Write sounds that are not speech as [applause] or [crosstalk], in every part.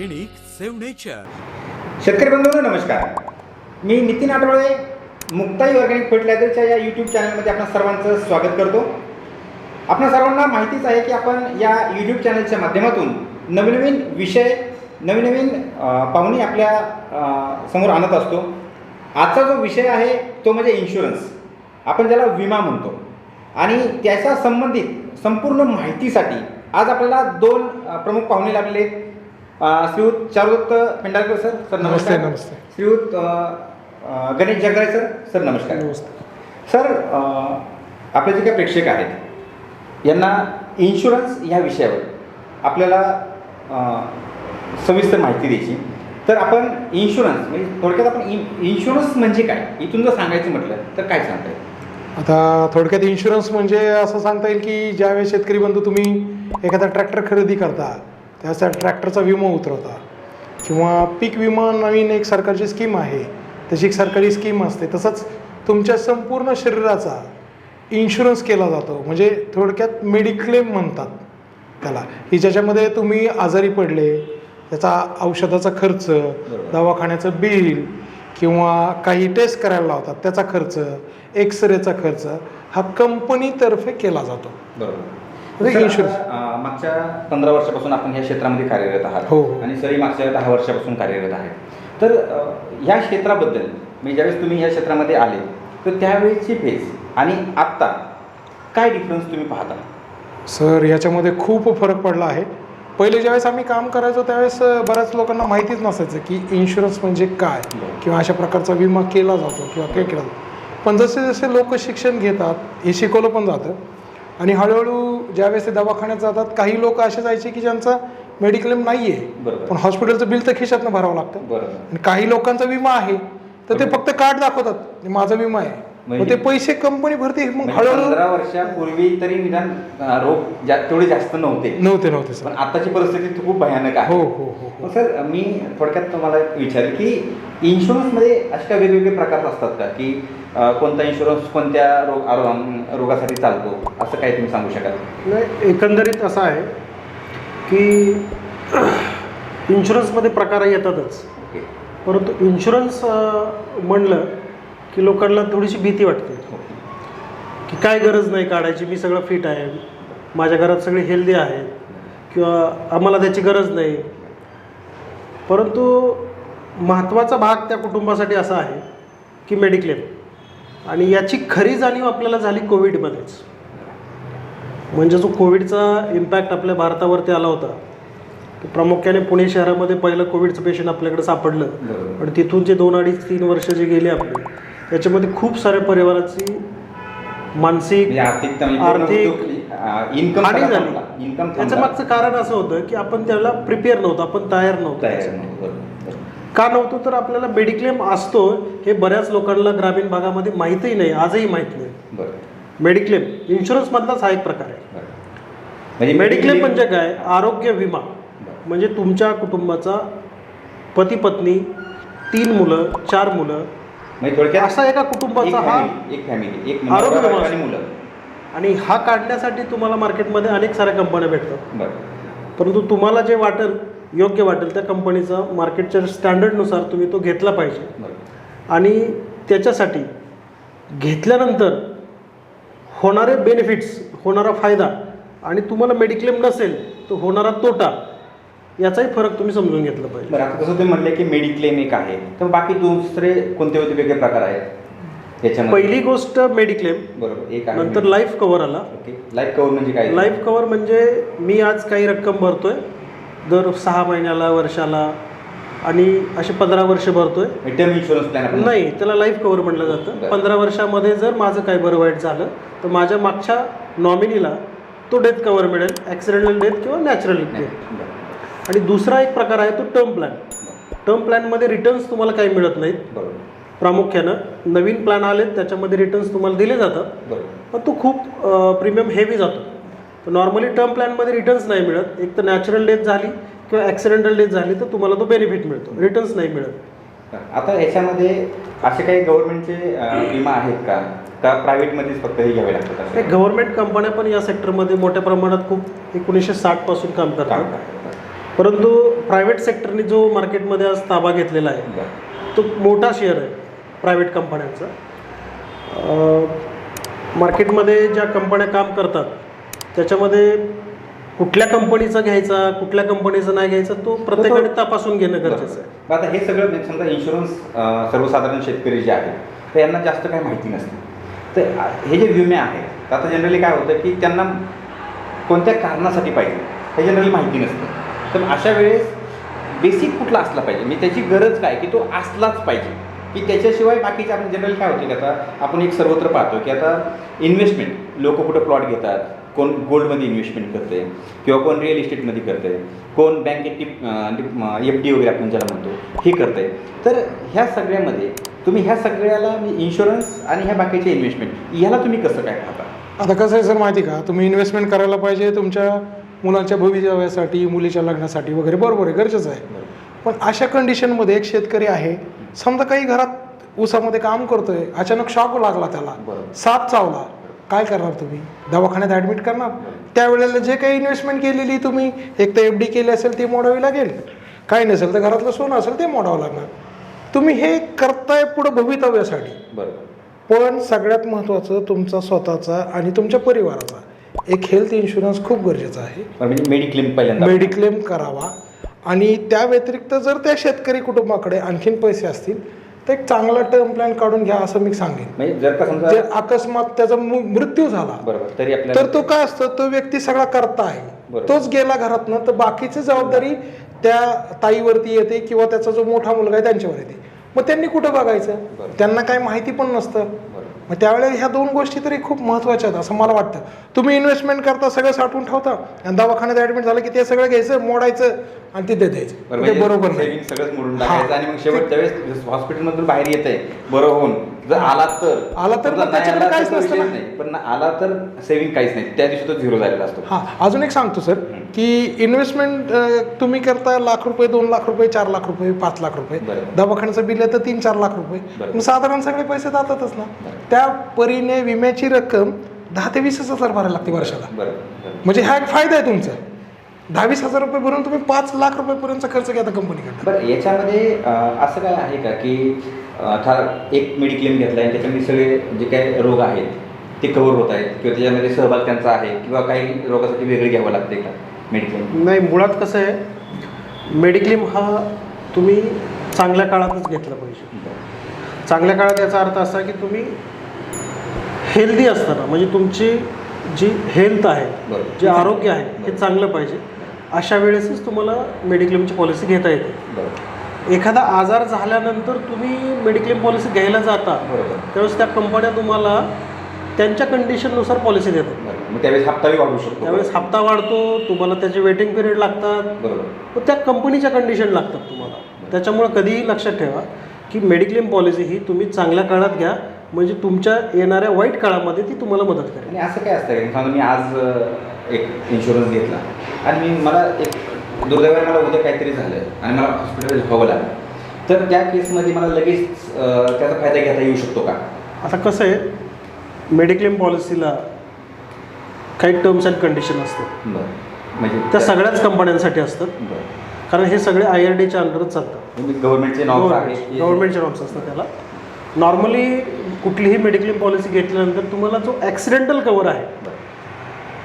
Organic save nature. शेतकरी बंधूंनो नमस्कार. मी नितीन आठवळे मुक्ताई ऑर्गॅनिक फर्टिलायझरच्या या यूट्यूब चॅनलमध्ये आपण सर्वांचं स्वागत करतो. आपण सर्वांना माहितीच आहे की आपण या यूट्यूब चॅनलच्या माध्यमातून नवीन नवीन विषय नवीन नवीन पाहुणे आपल्यासमोर आणत असतो. आजचा जो विषय आहे तो म्हणजे इन्शुरन्स आपण ज्याला विमा म्हणतो. आणि त्याच्या संबंधित संपूर्ण माहितीसाठी आज आपल्याला दोन प्रमुख पाहुणे लागलेले आहेत. श्रीयुत चारुदत्त पेंढारकर सर सर नमस्ते, नमस्कार. नमस्ते. श्रीयुत अं, गणेश जगराय सर सर नमस्कार. नमस्ते. सर अं, आपले जे काही प्रेक्षक आहेत यांना इन्शुरन्स ह्या विषयावर आपल्याला अं, सविस्तर माहिती द्यायची. तर आपण इन्शुरन्स म्हणजे थोडक्यात आपण इन इन्शुरन्स म्हणजे काय? इथून जर सांगायचं म्हटलं तर काय सांगता येईल? आता थोडक्यात इन्शुरन्स म्हणजे असं सांगता येईल की ज्यावेळेस शेतकरी बंधू तुम्ही एखादा ट्रॅक्टर खरेदी करता त्यावेळेस त्या ट्रॅक्टरचा विमा उतरवता. किंवा पीक विमा नवीन एक सरकारची स्कीम आहे. तशी एक सरकारी स्कीम असते. तसंच तुमच्या संपूर्ण शरीराचा इन्शुरन्स केला जातो. म्हणजे थोडक्यात मेडिक्लेम म्हणतात त्याला. की ज्याच्यामध्ये तुम्ही आजारी पडले त्याचा औषधाचा खर्च दवाखान्याचं बिल किंवा काही टेस्ट करायला लावतात त्याचा खर्च एक्सरेचा खर्च हा कंपनीतर्फे केला जातो. बरोबर. अं, मागच्या पंधरा वर्षापासून आपण ह्या क्षेत्रामध्ये कार्यरत आहात. हो. आणि सरी मागच्या दहा वर्षापासून कार्यरत आहेत तर ह्या क्षेत्राबद्दल म्हणजे ज्यावेळेस तुम्ही ह्या क्षेत्रामध्ये आले तर त्यावेळेची फेज आणि आत्ता काय डिफरन्स तुम्ही पाहता? सर याच्यामध्ये खूप फरक पडला आहे. पहिले ज्यावेळेस आम्ही काम करायचो त्यावेळेस बऱ्याच लोकांना माहितीच नसायचं की इन्शुरन्स म्हणजे काय किंवा अशा प्रकारचा विमा केला जातो किंवा काय केला जातो. पण जसे जसे लोक शिक्षण घेतात हे शिकवलं पण जातं. आणि हळूहळू ज्यावेळेस ते दवाखान्यात जातात काही लोक असे जायचे की ज्यांचा मेडिक्लेम नाही आहे. पण हॉस्पिटलचं बिल तर खिशातनं भरावं लागतं. आणि काही लोकांचा विमा आहे तर ते फक्त कार्ड दाखवतात माझा विमा आहे. मग म्हणजे- ते पैसे कंपनी भरते मग म्हणजे पंधरा वर्षापूर्वी तरी निदान रोग जा- तेवढे जास्त नव्हते. नव्हते नव्हते सर. पण आताची परिस्थिती खूप भयानक आहे. हो हो हो हो. मग सर मी थोडक्यात तुम्हाला एक विचारेल की इन्शुरन्समध्ये असे काही वेगवेगळे प्रकार असतात का? की कोणता इन्शुरन्स कोणत्या रोग रोगासाठी चालतो? असं काही तुम्ही सांगू शकाल? नाही एकंदरीत असं आहे की [clears throat] इन्शुरन्समध्ये प्रकार येतातच. ओके. परंतु इन्शुरन्स म्हणलं की लोकांना थोडीशी भीती वाटते. की काय गरज नाही काढायची मी सगळं फिट आहे. माझ्या घरात सगळे हेल्दी आहेत. किंवा आम्हाला त्याची गरज नाही. परंतु महत्त्वाचा भाग त्या कुटुंबासाठी असा आहे की मेडिक्लेम आणि याची खरी जाणीव आपल्याला झाली कोविडमध्येच म्हणजे जो कोविडचा इम्पॅक्ट आपल्या भारतावरती आला होता प्रामुख्याने पुणे शहरामध्ये पहिलं कोविडचं पेशंट आपल्याकडे सापडलं. पण तिथून जे दोन अडीच तीन वर्ष जे गेले आपले त्याच्यामध्ये खूप साऱ्या परिवाराची मानसिक म्हणजे आर्थिक आर्थिक इन्कम हानी झाली. इन्कम त्याचं मागचं कारण असं होतं की आपण त्याला प्रिपेअर नव्हतो आपण तयार नव्हतो. का नव्हतो? तर आपल्याला मेडिक्लेम असतो हे बऱ्याच लोकांना ग्रामीण भागामध्ये माहीतही नाही आजही माहीत नाही. मेडिक्लेम इन्शुरन्समधलाच हा एक प्रकार आहे. बरं म्हणजे मेडिक्लेम म्हणजे काय? आरोग्य विमा. म्हणजे तुमच्या कुटुंबाचा पती पत्नी तीन मुलं चार मुलं म्हणजे थोडक्यात असा एका कुटुंबाचा हा एक फॅमिली एक आरोग्य विमा आणि. मुलं. आणि हा काढण्यासाठी तुम्हाला मार्केटमध्ये अनेक साऱ्या कंपन्या भेटतात. बरं. परंतु तुम्हाला जे वाटेल योग्य वाटेल त्या कंपनीचा मार्केटच्या स्टँडर्डनुसार तुम्ही तो घेतला पाहिजे. आणि त्याच्यासाठी घेतल्यानंतर होणारे बेनिफिट्स होणारा फायदा आणि तुम्हाला मेडिक्लेम नसेल तर होणारा तोटा याचाही फरक तुम्ही समजून घेतला पाहिजे. बरं आता कसं तुम्ही म्हटलं की मेडिक्लेम एक आहे. तर बाकी दुसरे कोणते कोणते वेगळे प्रकार आहेत? याच्यामध्ये? पहिली गोष्ट मेडिक्लेम बरोबर एक आहे नंतर लाईफ कव्हर आला. ओके लाईफ कव्हर म्हणजे काय? लाईफ कव्हर म्हणजे मी आज काही रक्कम भरतोय दर सहा महिन्याला वर्षाला आणि असे पंधरा वर्ष भरतोय. टर्म इन्शुरन्स प्लॅन आपण नाही त्याला लाईफ कव्हर म्हटलं जातं. पंधरा वर्षामध्ये जर माझं काही बरं वाईट झालं तर माझ्या मागच्या नॉमिनीला तो डेथ कव्हर मिळेल ॲक्सिडेंटल डेथ किंवा नॅचरल. डेथ. आणि दुसरा एक प्रकार आहे तो टर्म प्लॅन टर्म प्लॅनमध्ये रिटर्न्स तुम्हाला काही मिळत नाहीत. बरोबर. प्रामुख्यानं नवीन प्लॅन आले त्याच्यामध्ये रिटर्न्स तुम्हाला दिले जातात. बरोबर. पण तो खूप प्रीमियम हेवी जातो. तर नॉर्मली टर्म प्लॅनमध्ये रिटर्न्स नाही मिळत. एक तर नॅचरल डेथ झाली किंवा ॲक्सिडेंटल डेथ झाली तर तुम्हाला तो बेनिफिट मिळतो. रिटर्न्स नाही मिळत. आता याच्यामध्ये असे काही गव्हर्नमेंटचे विमा आहेत का? का प्रायव्हेटमध्येच फक्त हे घ्यावे लागतात? गव्हर्नमेंट कंपन्या पण या सेक्टरमध्ये मोठ्या प्रमाणात खूप एकोणीसशे साठपासून काम करतात. परंतु प्रायव्हेट सेक्टरने जो मार्केटमध्ये आज ताबा घेतलेला आहे तो मोठा शेअर आहे प्रायव्हेट कंपन्यांचा मार्केटमध्ये ज्या कंपन्या काम करतात त्याच्यामध्ये कुठल्या कंपनीचा घ्यायचा कुठल्या कंपनीचा नाही घ्यायचा तो प्रत्येकाने तपासून घेणं गरजेचं आहे. आता हे सगळं म्हणजे समजा इन्शुरन्स सर्वसाधारण शेतकरी जे आहेत तर यांना जास्त काही माहिती नसते. तर हे जे विमे आहेत आता जनरली काय होतं की त्यांना कोणत्या कारणासाठी पाहिजे हे जनरली माहिती नसतं. तर अशा वेळेस बेसिक कुठला असला पाहिजे? मी त्याची गरज काय? की तो असलाच पाहिजे. की त्याच्याशिवाय बाकीचे आपण जनरल काय होते की आता आपण एक सर्वत्र पाहतो की आता इन्व्हेस्टमेंट लोक कुठं प्लॉट घेतात? कोण गोल्डमध्ये इन्व्हेस्टमेंट करते? किंवा कोण रिअल इस्टेटमध्ये करते? कोण बँकेत टिप एफ डी वगैरे आपण ज्याला म्हणतो हे करते तर ह्या सगळ्यामध्ये तुम्ही ह्या सगळ्याला म्हणजे इन्शुरन्स आणि ह्या बाकीचे इन्व्हेस्टमेंट याला तुम्ही कसं काय पाहता? आता कसं आहे सर माहिती का? तुम्ही इन्व्हेस्टमेंट करायला पाहिजे तुमच्या मुलांच्या भवितव्यासाठी मुलीच्या लग्नासाठी वगैरे बरोबर आहे गरजेचं आहे. पण अशा कंडिशनमध्ये एक शेतकरी आहे समजा काही घरात ऊसामध्ये काम करतोय अचानक शॉक लागला त्याला. साप चावला. काय करणार तुम्ही? दवाखान्यात ॲडमिट करणार. त्यावेळेला जे काही इन्व्हेस्टमेंट केलेली तुम्ही एक तर एफ डी केली असेल ती मोडावी लागेल. काही नसेल तर घरातलं सोनं असेल ते मोडावं लागणार. तुम्ही हे करताय पुढं भवितव्यासाठी. बरोबर. पण सगळ्यात महत्त्वाचं तुमचा स्वतःचा आणि तुमच्या परिवाराचा. एक हेल्थ इन्शुरन्स खूप गरजेचा आहे. पण म्हणजे मेडिक्लेम पहिल्यांदा. मेडिक्लेम करावा. आणि त्या व्यतिरिक्त जर त्या शेतकरी कुटुंबाकडे आणखीन पैसे असतील तर एक चांगला टर्म प्लॅन काढून घ्या असं मी सांगेन. म्हणजे जर का समजा जर अकस्मात त्याचा मु- मृत्यू झाला बरोबर तरी आपल्याला तर तो काय असतो? तो व्यक्ती सगळा करता आहे बरोबर. तोच गेला घरातनं तर बाकीची जबाबदारी त्या ताईवरती येते किंवा त्याचा जो मोठा मुलगा आहे त्यांच्यावर येते. मग त्यांनी कुठं बघायचं? बरोबर. त्यांना काही माहिती पण नसतं. बरोबर. मग त्यावेळेला ह्या दोन गोष्टी तरी खूप महत्त्वाच्या आहेत असं मला वाटतं. तुम्ही इन्व्हेस्टमेंट करता सगळं साठवून ठेवता आणि दवाखान्यात ॲडमिट झालं की ते सगळं घ्यायचं मोडायचं आणि तिथे द्यायचं. ते म्हणजे बरोबर नाही. सगळंच मोडून. टाकायचं आणि मग शेवट त्यावेळेस हॉस्पिटलमधून बाहेर येत आहे बरं होऊन. जर आला तर आला तर काहीच नसतं. नाही. पण आला तर सेव्हिंग काहीच नाही. त्या दिवशी तो झिरो झालेला असतो. हां. अजून एक सांगतो सर की इन्व्हेस्टमेंट तुम्ही करता लाख रुपये दोन लाख रुपये चार लाख रुपये पाच लाख रुपये. दवाखान्याचं बिल आहे तर तीन चार लाख रुपये. साधारण सगळे पैसे जातातच ना. बरोबर. त्या परीने विम्याची रक्कम दहा ते वीस हजार भरायला लागते वर्षाला. बरं बरं. म्हणजे हा एक फायदा आहे तुमचा. दहा वीस हजार रुपये भरून तुम्ही पाच लाख रुपयेपर्यंतचा खर्च घेता कंपनीकडे बरं याच्यामध्ये असं काय आहे का की आता एक मेडिक्लेम घेतला आहे त्याच्यामध्ये सगळे जे काही रोग आहेत ते कव्हर होत आहेत किंवा त्याच्यामध्ये सहभाग त्यांचा आहे किंवा काही रोगासाठी वेगळे घ्यावं लागते का मेडिक्लेम नाही मुळात कसं आहे मेडिक्लेम हा तुम्ही चांगल्या काळातच घेतला पाहिजे. चांगल्या काळात याचा अर्थ असा की तुम्ही हेल्दी असताना म्हणजे तुमची जी हेल्थ आहे. जे आरोग्य आहे हे चांगलं पाहिजे. अशा वेळेसच तुम्हाला मेडिक्लेमची पॉलिसी घेता येते. एखादा आजार झाल्यानंतर तुम्ही मेडिक्लेम पॉलिसी घ्यायला जाता बरोबर. त्यावेळेस त्या कंपन्या तुम्हाला त्यांच्या कंडिशननुसार पॉलिसी देतात. त्यावेळेस हप्ताही वाढू शकतो. त्यावेळेस हप्ता वाढतो तुम्हाला त्याचे वेटिंग पिरियड लागतात. बरोबर. त्या कंपनीच्या कंडिशन लागतात तुम्हाला. त्याच्यामुळं कधीही लक्षात ठेवा की मेडिक्लेम पॉलिसी ही तुम्ही चांगल्या काळात घ्या. म्हणजे तुमच्या येणाऱ्या वाईट काळामध्ये ती तुम्हाला मदत करेल. आणि असं काय असतं? की समजा मी आज एक इन्शुरन्स घेतला. आणि मी मला एक दुर्दैवाने मला उद्या काहीतरी झालं आणि मला हॉस्पिटल व्हावं लागलं. तर त्या केसमध्ये मला लगेच त्याचा फायदा घेता येऊ शकतो का? आता कसं आहे मेडिक्लेम पॉलिसीला काही टर्म्स अँड कंडिशन असतात. म्हणजे त्या सगळ्याच कंपन्यांसाठी असतात. कारण हे सगळे आय आर डीच्या अंडरच चालतात. गव्हर्नमेंटचे नॉर्म्स गव्हर्नमेंटचे नॉर्म्स असतात त्याला. नॉर्मली कुठलीही मेडिक्लेम पॉलिसी घेतल्यानंतर तुम्हाला जो ॲक्सिडेंटल कवर आहे.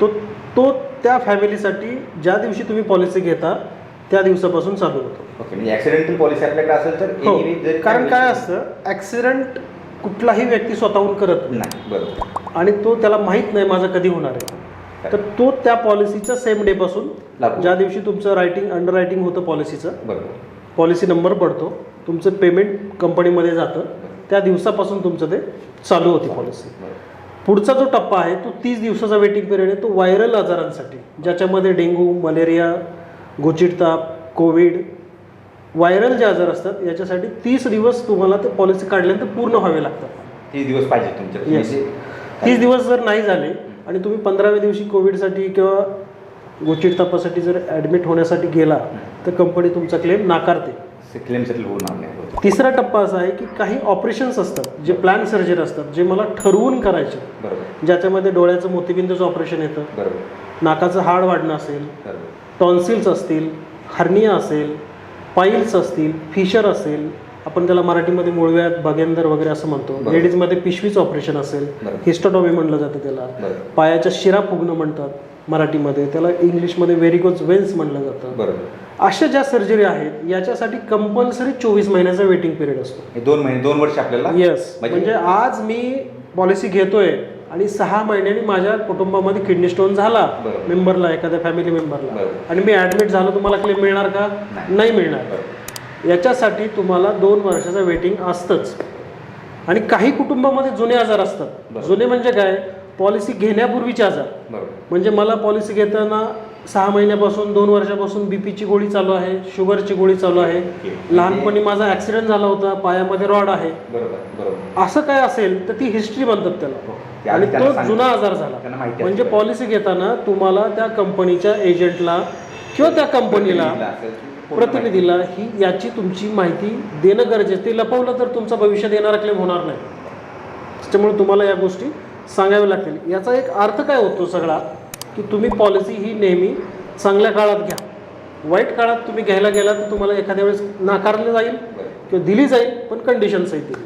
तो तो त्या फॅमिलीसाठी ज्या दिवशी तुम्ही पॉलिसी घेता त्या दिवसापासून चालू होतो. ओके म्हणजे ॲक्सिडेंटल पॉलिसी आपल्याकडे असेल तर हो कारण काय असतं ॲक्सिडेंट कुठलाही व्यक्ती स्वतःहून करत नाही. नाही बरोबर. आणि तो त्याला माहीत नाही माझं कधी होणार आहे. तर तो त्या पॉलिसीच्या सेम डेपासून लागू. ज्या दिवशी तुमचं रायटिंग अंडर रायटिंग होतं पॉलिसीचं बरोबर. पॉलिसी नंबर पडतो तुमचं पेमेंट कंपनीमध्ये जातं त्या दिवसापासून तुमचं ते चालू होती पॉलिसी पुढचा जो टप्पा आहे तो तीस दिवसाचा वेटिंग पिरियड आहे तो व्हायरल आजारांसाठी ज्याच्यामध्ये डेंग्यू मलेरिया ताप कोविड व्हायरल जे आजार असतात याच्यासाठी तीस दिवस तुम्हाला ते पॉलिसी काढल्यानंतर पूर्ण व्हावे लागतात. तीस दिवस पाहिजे तुमच्या. म्हणजे तीस दिवस जर नाही झाले आणि तुम्ही पंधराव्या दिवशी कोविडसाठी किंवा गोचिड तापासाठी जर ॲडमिट होण्यासाठी गेला तर कंपनी तुमचा क्लेम नाकारते. क्लेम सेटल होणार नाही. तिसरा टप्पा असा आहे की काही ऑपरेशन्स असतात जे प्लॅन सर्जरी असतात जे मला ठरवून करायचे. बरोबर. ज्याच्यामध्ये डोळ्याचं मोतीबिंदूचं ऑपरेशन येतं. बरोबर. नाकाचं हाड वाढणं असेल टॉन्सिल्स असतील हर्निया असेल पाईल्स असतील फिशर असेल आपण त्याला मराठीमध्ये मुळव्यात भगेंदर वगैरे असं म्हणतो. लेडीजमध्ये पिशवीचं ऑपरेशन असेल. हिस्टोटॉमी म्हणलं जातं त्याला. पायाच्या शिरा फुगणं म्हणतात मराठीमध्ये. त्याला इंग्लिशमध्ये व्हेरिकोज वेन्स म्हणलं जातं. बरोबर. अशा ज्या सर्जरी आहेत याच्यासाठी कंपल्सरी चोवीस महिन्याचा वेटिंग पिरियड असतो. हे दोन महिने दोन वर्ष आपल्याला? येस म्हणजे? आज मी पॉलिसी घेतोय आणि सहा महिन्यांनी माझ्या कुटुंबामध्ये किडनी स्टोन झाला बरोबर. मेंबरला एखाद्या फॅमिली मेंबरला बरोबर. आणि मी ऍडमिट झालो तुम्हाला क्लेम मिळणार का? नाही. नाही मिळणार. याच्यासाठी तुम्हाला दोन वर्षाचं वेटिंग असतंच. आणि काही कुटुंबामध्ये जुने आजार असतात. बरोबर. जुने म्हणजे काय? पॉलिसी घेण्यापूर्वीचे आजार. बरोबर. म्हणजे मला पॉलिसी घेताना सहा महिन्यापासून दोन वर्षापासून बीपीची गोळी चालू आहे शुगरची गोळी चालू आहे. लहानपणी माझा ऍक्सिडेंट झाला होता पायामध्ये रॉड आहे. बरोबर बरोबर. असं काय असेल तर ती हिस्ट्री म्हणतात हो. त्याला ते आणि तो. जुना आजार झाला. म्हणजे. पॉलिसी घेताना तुम्हाला त्या कंपनीच्या एजंटला किंवा त्या कंपनीला प्रतिनिधीला ही याची तुमची माहिती देणं गरजेचं ते लपवलं तर तुमचा भविष्यात येणारा क्लेम होणार नाही. त्याच्यामुळे तुम्हाला या गोष्टी सांगाव्या लागतील. याचा एक अर्थ काय होतो सगळा? की तुम्ही पॉलिसी ही नेहमी चांगल्या काळात घ्या वाईट काळात तुम्ही घ्यायला गेला तर तुम्हाला एखाद्या वेळेस नाकारलं जाईल. किंवा दिली जाईल पण कंडिशन सहित दिली